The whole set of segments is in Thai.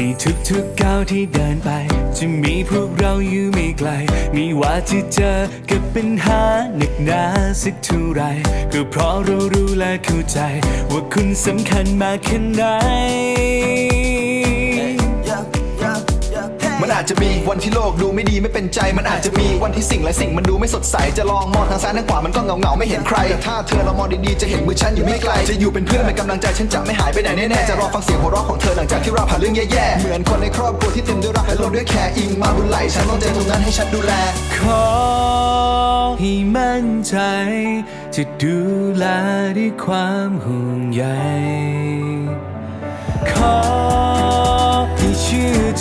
ในทุกๆก้าวที่เดินไป จะมีพวกเราอยู่ไม่ไกล มีว่าที่เจอกับปัญหาหนักหนาสักเท่าไรก็เพราะเรารู้และเข้าใจ ว่าคุณสำคัญมากแค่ไหน จะมีวันที่โลกดูไม่ดีไม่เป็นใจมันอาจจะมีวันที่สิ่งหลายสิ่งมันดูไม่สดใสจะลองมองทางซ้ายทางขวามันก็เงาเงาไม่เห็นใครแต่ถ้าเธอเรามองดีๆจะเห็นมือฉันอยู่ไม่ไกลจะอยู่เป็นเพื่อนเป็นกำลังใจฉันจะไม่หายไปไหนแน่ๆจะรอฟังเสียงหัวเราะของเธอหลังจากที่เราผ่านเรื่องแย่ๆเหมือนคนในครอบครัวที่เต็มด้วยรักและโลกด้วยแคร์อิงมาบุญไหลฉันต้องใจตรงนั้นให้ฉันดูแลขอให้มั่นใจจะดูแลด้วยความห่วงใย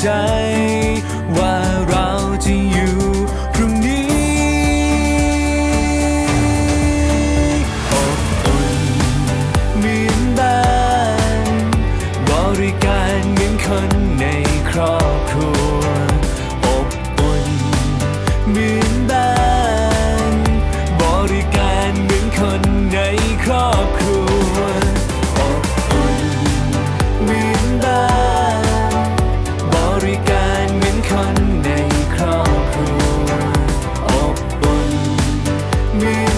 ใจ ว่าเราจะอยู่พรุ่งนี้อบอุ่นเหมือนบ้าน บริการเหมือนคนในครอบครัว me.